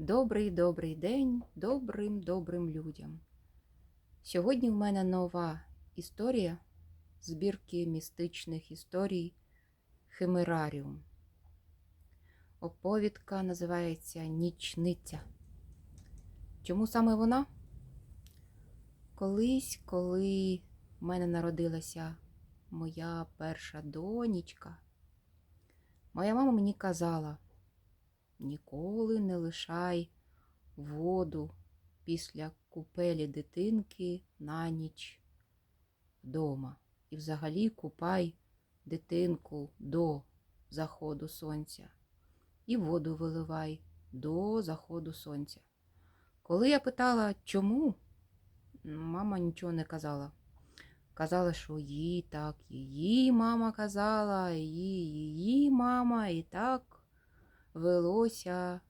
Добрий добрий день добрим добрим людям. Сьогодні в мене нова історія збірки містичних історій Химераріум. Оповідка називається Нічниця. Чому саме вона? Колись, коли в мене народилася моя перша донечка, моя мама мені казала. Ніколи не лишай воду після купелі дитинки на ніч вдома. І взагалі купай дитинку до заходу сонця. І воду виливай до заходу сонця. Коли я питала, чому, мама нічого не казала. Казала, що їй так, її мама казала, її, її мама і так велося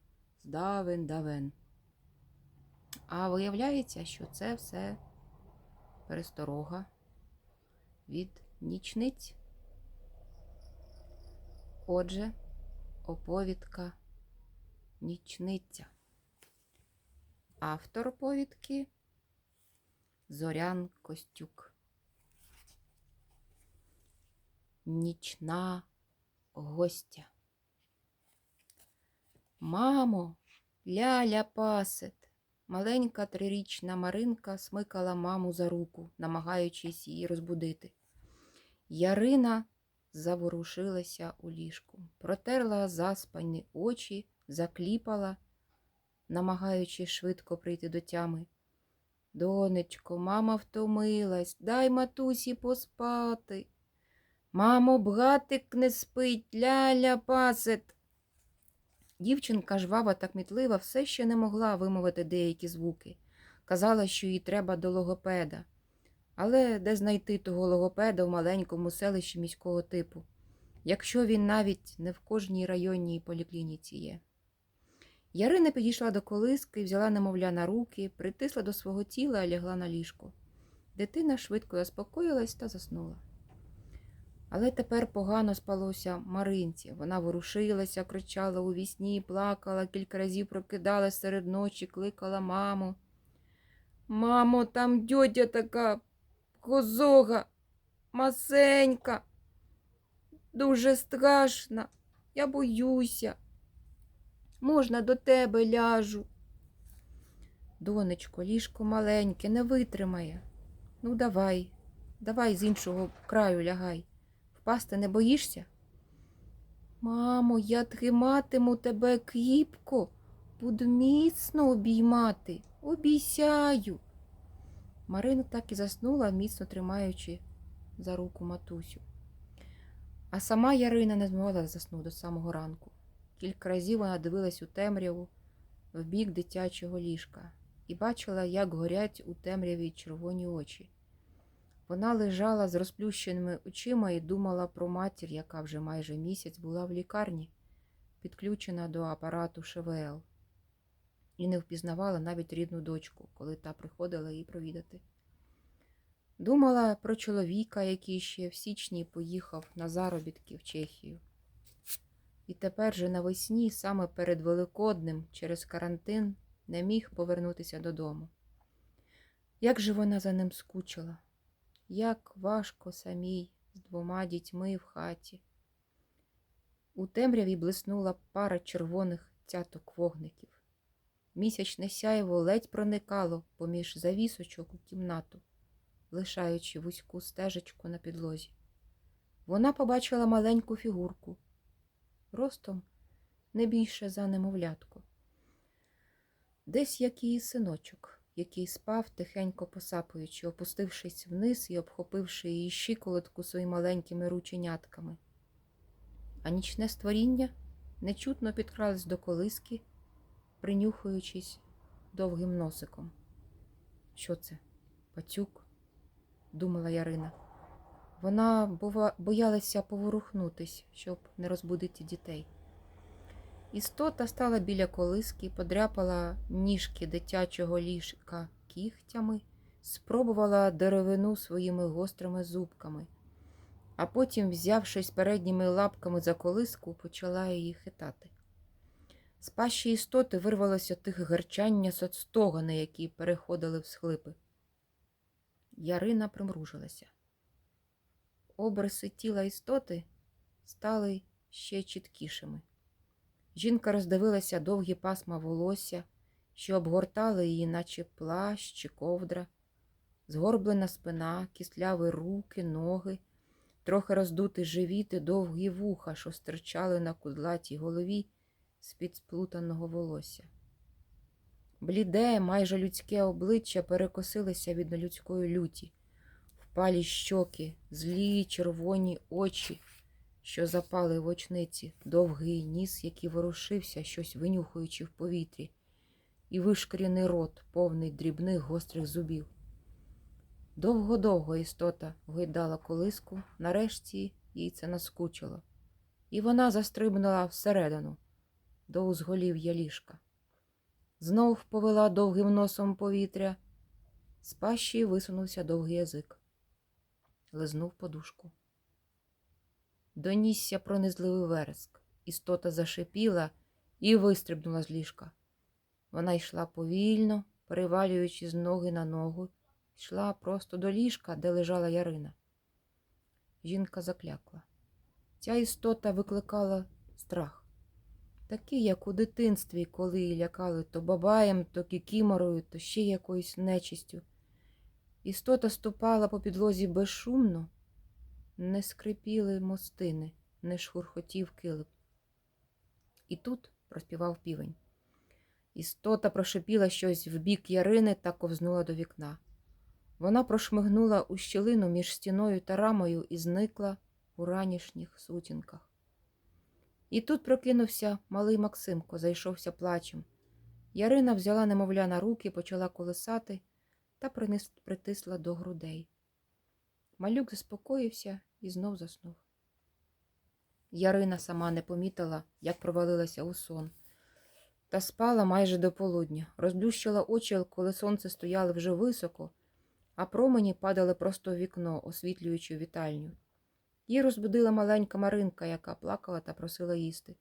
з давен давен. А виявляється, що це все пересторога від нічниць. Отже, оповідка нічниця. Автор оповідки Зорян Костюк. Нічна гостя. Мамо, ляля пасет. Маленька трирічна Маринка смикала маму за руку, намагаючись її розбудити. Ярина заворушилася у ліжку, протерла заспані очі, закліпала, намагаючись швидко прийти до тями. Донечко, мама втомилась, дай матусі поспати. Мамо, братик не спить, ляля пасет. Дівчинка жвава та кмітлива все ще не могла вимовити деякі звуки. Казала, що їй треба до логопеда. Але де знайти того логопеда в маленькому селищі міського типу, якщо він навіть не в кожній районній поліклініці є. Ярина підійшла до колиски, взяла немовля на руки, притисла до свого тіла і лягла на ліжко. Дитина швидко заспокоїлась та заснула. Але тепер погано спалося Маринці. Вона ворушилася, кричала у вісні, плакала, кілька разів прокидалась серед ночі, кликала маму. Мамо, там дьотя така козога, масенька, дуже страшна, я боюся. Можна до тебе ляжу. Донечко, ліжко маленьке, не витримає. Ну, давай, давай з іншого краю лягай. Впасти не боїшся? Мамо, я триматиму тебе кріпко, буду міцно обіймати, обіцяю. Марина так і заснула, міцно тримаючи за руку матусю. А сама Ярина не змогла заснути до самого ранку. Кілька разів вона дивилась у темряву в бік дитячого ліжка і бачила, як горять у темряві червоні очі. Вона лежала з розплющеними очима і думала про матір, яка вже майже місяць була в лікарні, підключена до апарату ШВЛ, і не впізнавала навіть рідну дочку, коли та приходила її провідати. Думала про чоловіка, який ще в січні поїхав на заробітки в Чехію. І тепер же навесні, саме перед Великоднем, через карантин, не міг повернутися додому. Як же вона за ним скучила? Як важко самій з двома дітьми в хаті. У темряві блиснула пара червоних цяток вогників. Місячне сяйво ледь проникало поміж завісочок у кімнату, лишаючи вузьку стежечку на підлозі. Вона побачила маленьку фігурку, ростом не більше за немовлятку. Десь як її синочок який спав, тихенько посапуючи, опустившись вниз і обхопивши її щиколотку своїми маленькими рученятками. А нічне створіння нечутно підкралось до колиски, принюхуючись довгим носиком. Що це? Пацюк? думала Ярина. Вона боялася поворухнутись, щоб не розбудити дітей. Істота стала біля колиски, подряпала ніжки дитячого ліжка кігтями, спробувала деревину своїми гострими зубками, а потім, взявшись передніми лапками за колиску, почала її хитати. З пащі істоти вирвалося тихе гарчання соцстогани, які переходили в схлипи. Ярина примружилася. Обриси тіла істоти стали ще чіткішими. Жінка роздивилася довгі пасма волосся, що обгортали її, наче плащ чи ковдра, згорблена спина, кисляві руки, ноги, трохи роздутий живіт і довгі вуха, що стирчали на кудлатій голові з-під сплутаного волосся. Бліде, майже людське обличчя перекосилося від нелюдської люті, впалі щоки, злі червоні очі, що запали в очниці, довгий ніс, який ворушився, щось винюхуючи в повітрі, і вишкіряний рот, повний дрібних гострих зубів. Довго-довго істота гойдала колиску, нарешті їй це наскучило, і вона застрибнула всередину, до узголів'я ліжка. Знов повела довгим носом повітря, з пащі висунувся довгий язик, лизнув подушку. Донісся пронизливий вереск. Істота зашипіла і вистрибнула з ліжка. Вона йшла повільно, перевалюючи з ноги на ногу, йшла просто до ліжка, де лежала Ярина. Жінка заклякла. Ця істота викликала страх. Такий, як у дитинстві, коли лякали то бабаєм, то кікіморою, то ще якоюсь нечистю. Істота ступала по підлозі безшумно, не скрипіли мостини, не шурхотів килип. І тут проспівав півень. Істота прошипіла щось в бік Ярини та ковзнула до вікна. Вона прошмигнула у щілину між стіною та рамою і зникла у ранішніх сутінках. І тут прокинувся малий Максимко, зайшовся плачем. Ярина взяла немовля на руки, почала колисати та притисла до грудей. Малюк заспокоївся і знов заснув. Ярина сама не помітила, як провалилася у сон. Та спала майже до полудня, розблющила очі, коли сонце стояло вже високо, а промені падали просто в вікно, освітлюючи вітальню. Її розбудила маленька Маринка, яка плакала та просила їсти.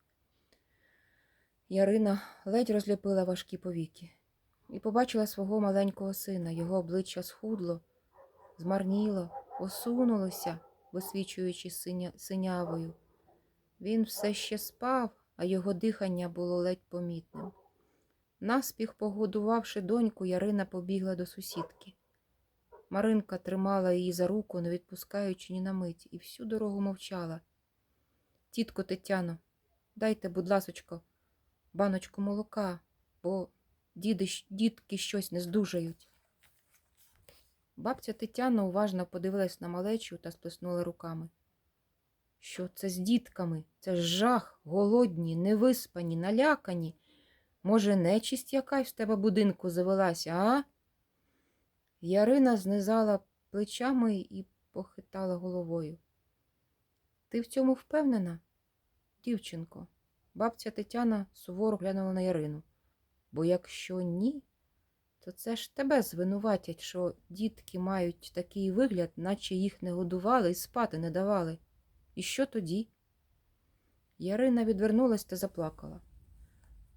Ярина ледь розліпила важкі повіки і побачила свого маленького сина. Його обличчя схудло, змарніло, осунулося, висвічуючи синя... синявою. Він все ще спав, а його дихання було ледь помітним. Наспіх, погодувавши доньку, Ярина побігла до сусідки. Маринка тримала її за руку, не відпускаючи ні на мить, і всю дорогу мовчала. Тітко Тетяно, дайте, будь ласочко, баночку молока, бо діди, дітки щось не здужають. Бабця Тетяна уважно подивилась на малечу та сплеснула руками. Що це з дітками? Це ж жах, голодні, невиспані, налякані. Може, нечисть якась в тебе будинку завелася, а? Ярина знизала плечами і похитала головою. Ти в цьому впевнена? Дівчинко, бабця Тетяна суворо глянула на Ярину. Бо якщо ні, то це ж тебе звинуватять, що дітки мають такий вигляд, наче їх не годували і спати не давали. І що тоді? Ярина відвернулась та заплакала.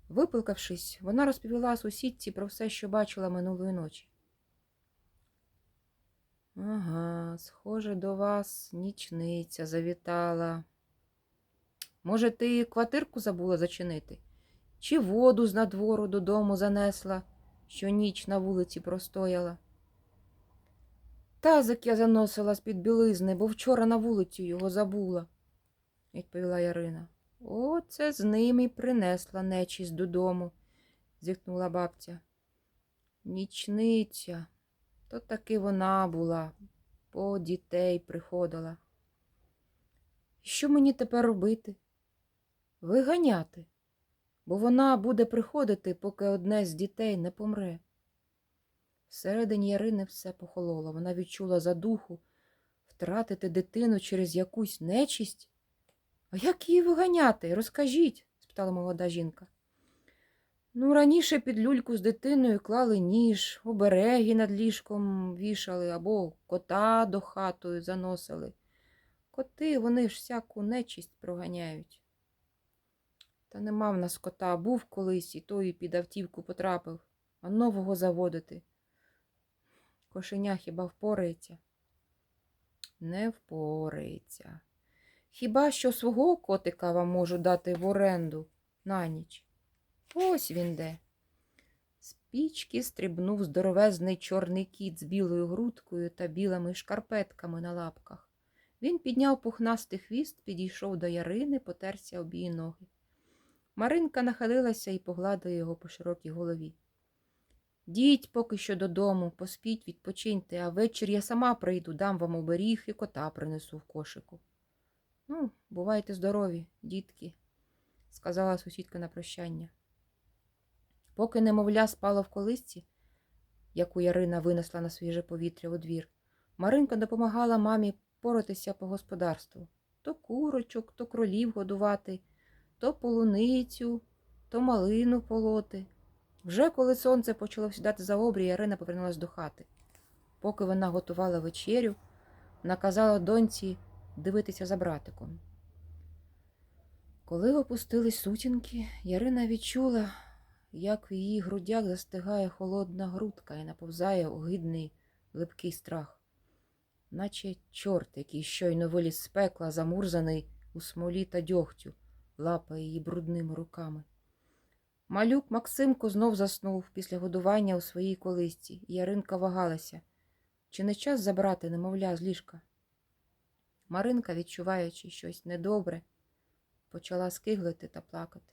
Виплакавшись, вона розповіла сусідці про все, що бачила минулої ночі. Ага, схоже, до вас нічниця завітала. Може, ти квартирку забула зачинити? Чи воду з надвору додому занесла, що ніч на вулиці простояла? Тазик я заносила з-під білизни, бо вчора на вулицю його забула, відповіла Ярина. Оце з ним і принесла нечість додому, зітхнула бабця. Нічниця, то таки вона була, по дітей приходила. Що мені тепер робити? Виганяти, бо вона буде приходити, поки одне з дітей не помре. Всередині Ярини все похололо. Вона відчула задуху втратити дитину через якусь нечисть. А як її виганяти? Розкажіть, спитала молода жінка. Ну, раніше під люльку з дитиною клали ніж, обереги над ліжком вішали або кота до хатою заносили. Коти, вони ж всяку нечисть проганяють. Та нема в нас кота, був колись, і той під автівку потрапив, а нового заводити. Кошеня хіба впорається? Не впорається. Хіба що свого котика вам можу дати в оренду на ніч. Ось він де. З пічки стрибнув здоровезний чорний кіт з білою грудкою та білими шкарпетками на лапках. Він підняв пухнастий хвіст, підійшов до Ярини, потерся об її ноги. Маринка нахилилася і погладила його по широкій голові. Діть поки що додому, поспіть, відпочиньте, а ввечері я сама прийду, дам вам оберіг і кота принесу в кошику. Ну, бувайте здорові, дітки, сказала сусідка на прощання. Поки немовля спало в колисці, яку Ярина винесла на свіже повітря у двір, Маринка допомагала мамі поратися по господарству. То курочок, то кролів годувати, то полуницю, то малину полоти. Вже коли сонце почало сідати за обрій, Ярина повернулась до хати. Поки вона готувала вечерю, наказала доньці дивитися за братиком. Коли опустились сутінки, Ярина відчула, як в її грудях застигає холодна грудка і наповзає огидний липкий страх, наче чорт, який щойно виліз з пекла, замурзаний у смолі та дьогтю, лапає її брудними руками. Малюк Максимко знов заснув після годування у своїй колисці, і Яринка вагалася. Чи не час забрати немовля з ліжка? Маринка, відчуваючи щось недобре, почала скиглити та плакати.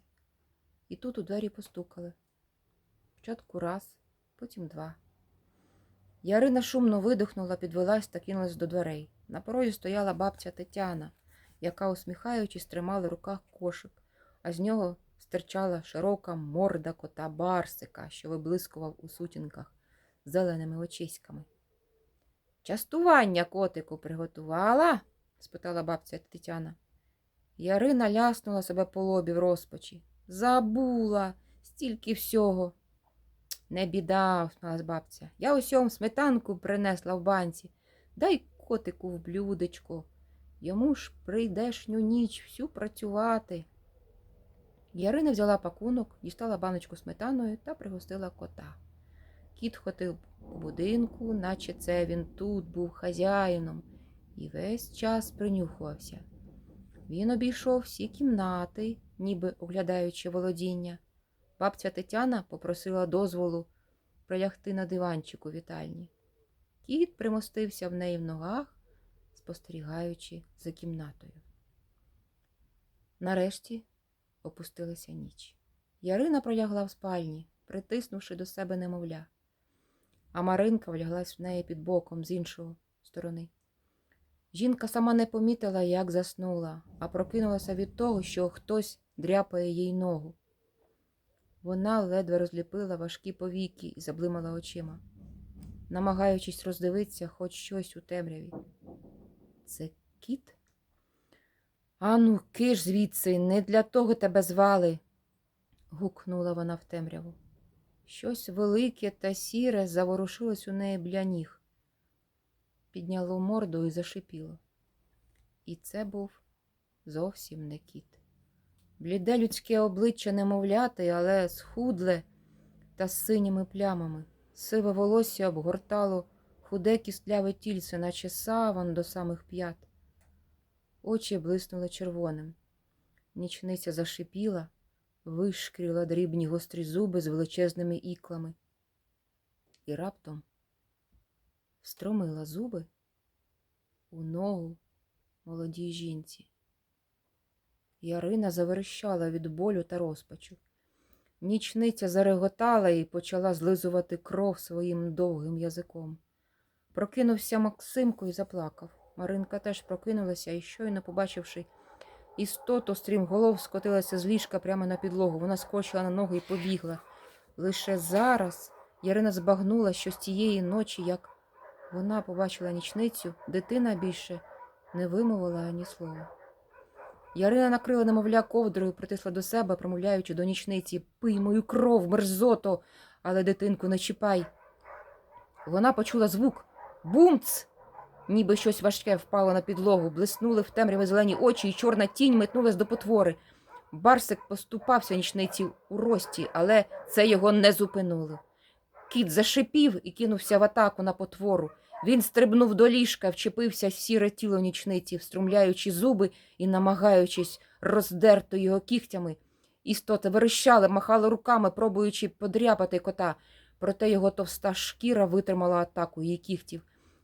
І тут у двері постукали. Спочатку раз, потім два. Ярина шумно видихнула, підвелась та кинулась до дверей. На порозі стояла бабця Тетяна, яка, усміхаючись, тримала в руках кошик, а з нього стирчала широка морда кота Барсика, що виблискував у сутінках зеленими очиськами. Частування котику приготувала? спитала бабця Тетяна. Ярина ляснула себе по лобі в розпачі. Забула стільки всього. Не біда, усміхалась бабця. Я усьому сметанку принесла в банці. Дай котику в блюдечко. Йому ж прийдешню ніч всю працювати. Ярина взяла пакунок, дістала баночку сметаною та пригостила кота. Кіт ходив по будинку, наче це він тут був хазяїном, і весь час принюхувався. Він обійшов всі кімнати, ніби оглядаючи володіння. Бабця Тетяна попросила дозволу прилягти на диванчику вітальні. Кіт примостився в неї в ногах, спостерігаючи за кімнатою. Нарешті опустилася ніч. Ярина пролягла в спальні, притиснувши до себе немовля, а Маринка вляглась в неї під боком з іншої сторони. Жінка сама не помітила, як заснула, а прокинулася від того, що хтось дряпає їй ногу. Вона ледве розліпила важкі повіки і заблимала очима, намагаючись роздивитися хоч щось у темряві. Це кіт? Ану, киш звідси, не для того тебе звали. гукнула вона в темряву. Щось велике та сіре заворушилось у неї біля ніг. Підняло морду і зашипіло. І це був зовсім не кіт. Бліде людське обличчя немовляти, але схудле та з синіми плямами. Сиве волосся обгортало худе кістляве тільце, наче саван до самих п'ят. Очі блиснули червоним. Нічниця зашипіла, вишкріла дрібні гострі зуби з величезними іклами. І раптом встромила зуби у ногу молодій жінці. Ярина заверещала від болю та розпачу. Нічниця зареготала і почала злизувати кров своїм довгим язиком. Прокинувся Максимко і заплакав. Маринка теж прокинулася і, щойно побачивши істоту, стрімголов скотилася з ліжка прямо на підлогу. Вона скочила на ногу і побігла. Лише зараз Ярина збагнула, що з тієї ночі, як вона побачила нічницю, дитина більше не вимовила ані слова. Ярина накрила немовля ковдрою, притисла до себе, промовляючи до нічниці Пий мою кров, мерзото, але дитинку не чіпай. Вона почула звук Бумц! Ніби щось важке впало на підлогу, блиснули в темряві зелені очі, і чорна тінь метнулась до потвори. Барсик поступався нічниці у рості, але це його не зупинило. Кіт зашипів і кинувся в атаку на потвору. Він стрибнув до ліжка, вчепився в сіре тіло нічниці, вструмляючи зуби і намагаючись роздерти його кігтями. Істота верещали, махали руками, пробуючи подряпати кота, проте його товста шкіра витримала атаку її кігтів.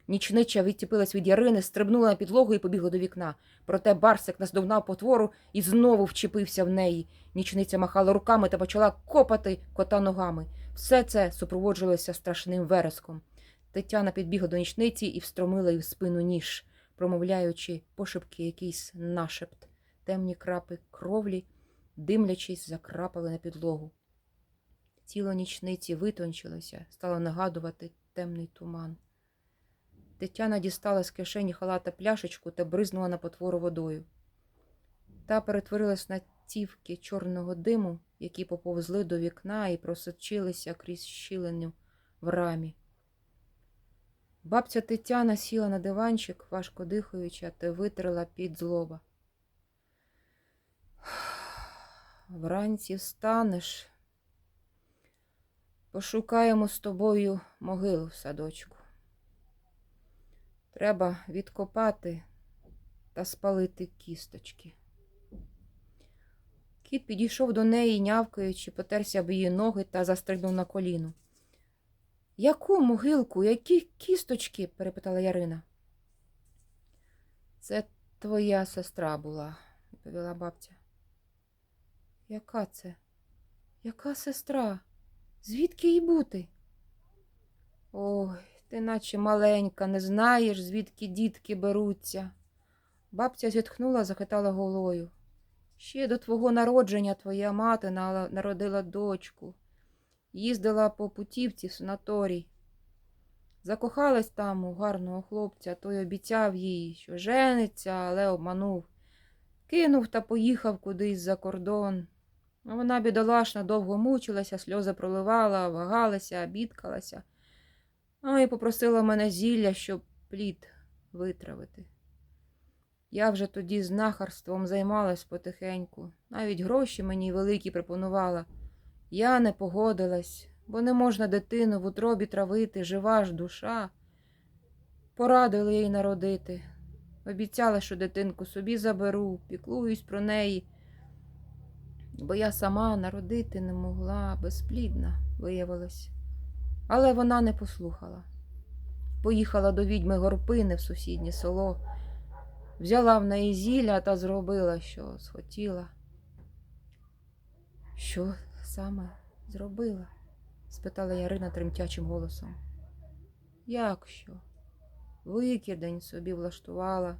Нічнича відтіпилась від ярини, стрибнула на підлогу і побігла до вікна. Проте Барсик наздогнав потвору і знову вчепився в неї. Нічниця махала руками та почала копати кота ногами. Все це супроводжувалося страшним вереском. Тетяна підбігла до нічниці і встромила їй в спину ніж, промовляючи пошепки якийсь нашепт. Темні крапи кровлі, димлячись, закрапали на підлогу. Тіло нічниці витончилося, стало нагадувати темний туман. Тетяна дістала з кишені халата пляшечку та бризнула на потвору водою. Та перетворилась на цівки чорного диму, які поповзли до вікна і просочилися крізь щілиню в рамі. Бабця Тетяна сіла на диванчик, важко дихаючи, та витерла під злоба. Вранці встанеш. Пошукаємо з тобою могилу в садочку. Треба відкопати та спалити кісточки. Кіт підійшов до неї, нявкаючи, потерся об її ноги та застрибнув на коліно. Яку могилку, які кісточки? перепитала Ярина. Це твоя сестра була, відповіла бабця. Яка це? Яка сестра? Звідки їй бути? Ой, ти наче маленька, не знаєш, звідки дітки беруться. Бабця зітхнула, захитала головою. Ще до твого народження твоя мати народила дочку. Їздила по путівці в санаторій. Закохалась там у гарного хлопця, той обіцяв їй, що жениться, але обманув. Кинув та поїхав кудись за кордон. Вона, бідолашна, довго мучилася, сльози проливала, вагалася, бідкалася. А і попросила мене зілля, щоб плід витравити. Я вже тоді знахарством займалась потихеньку, навіть гроші мені великі пропонувала. Я не погодилась, бо не можна дитину в утробі травити, жива ж душа. Порадили їй народити. Обіцяла, що дитинку собі заберу, піклуюсь про неї, бо я сама народити не могла, безплідна виявилась. Але вона не послухала. Поїхала до відьми Горпини в сусіднє село, взяла в неї зілля та зробила, що схотіла. Що саме зробила? спитала Ярина тремтячим голосом. Як що? Викидень собі влаштувала.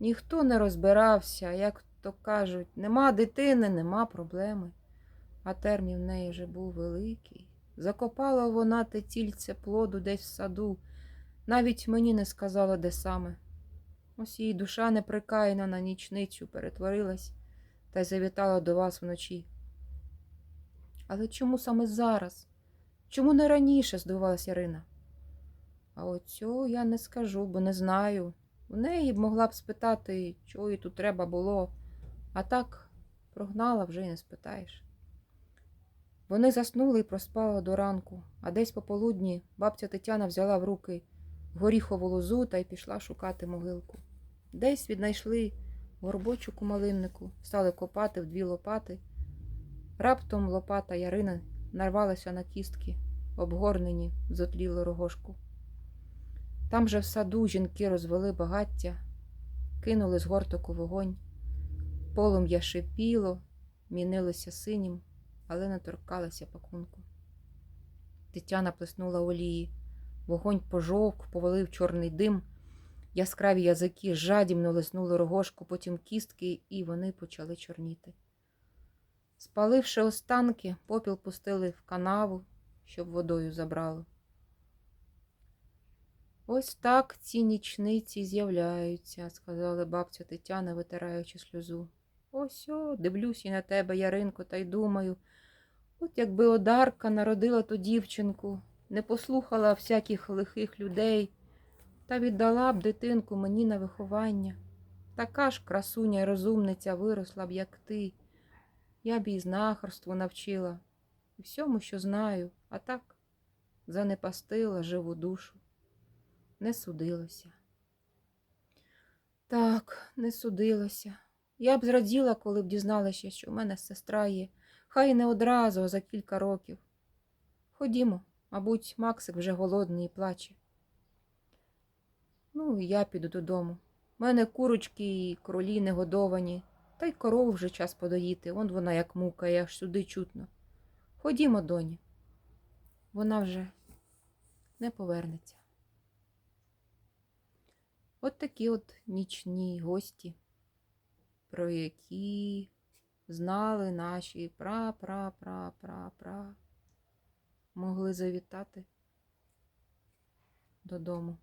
Ніхто не розбирався, як то кажуть, нема дитини, нема проблеми. А термін в неї вже був великий. Закопала вона те тільце плоду десь в саду, навіть мені не сказала, де саме. Ось її душа неприкаяна на нічницю перетворилась та й завітала до вас вночі. Але чому саме зараз? Чому не раніше? здивувалась Ярина. А оцю я не скажу, бо не знаю. У неї б могла б спитати, чого їй тут треба було, а так прогнала вже й не спитаєш. Вони заснули і проспали до ранку, а десь пополудні бабця Тетяна взяла в руки горіхову лозу та й пішла шукати могилку. Десь віднайшли горбочок у малиннику, стали копати в дві лопати. Раптом лопата Ярина нарвалася на кістки, обгорнені в зотлілу рогожку. Там же в саду жінки розвели багаття, кинули з гортоку вогонь. Полум'я шипіло, мінилося синім, але не торкалося пакунку. Тетяна плеснула олії. Вогонь пожовк, повалив чорний дим. Яскраві язики жадібно лиснули рогожку, потім кістки, і вони почали чорніти. Спаливши останки, попіл пустили в канаву, щоб водою забрало. Ось так ці нічниці з'являються, сказала бабця Тетяна, витираючи сльозу. Ось о, дивлюсь і на тебе, Яринко, та й думаю. От якби Одарка народила ту дівчинку, не послухала всяких лихих людей та віддала б дитинку мені на виховання. Така ж красуня й розумниця виросла б, як ти, Я б її знахарству навчила і всьому, що знаю, а так занепастила живу душу. Не судилося. Так, не судилося. Я б зраділа, коли б дізналася, що в мене сестра є. Хай не одразу, а за кілька років. Ходімо, мабуть, Максик вже голодний і плаче. Ну, і я піду додому. У мене курочки і кролі не годовані, та й корову вже час подоїти. Вон вона як мукає, аж сюди чутно. Ходімо, доні. Вона вже не повернеться. От такі от нічні гості, про які знали наші пра-пра-пра-пра-пра. Могли завітати додому.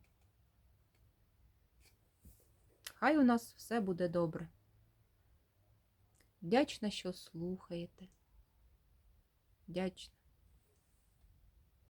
Хай у нас все буде добре. Вдячна, що слухаєте. Вдячна.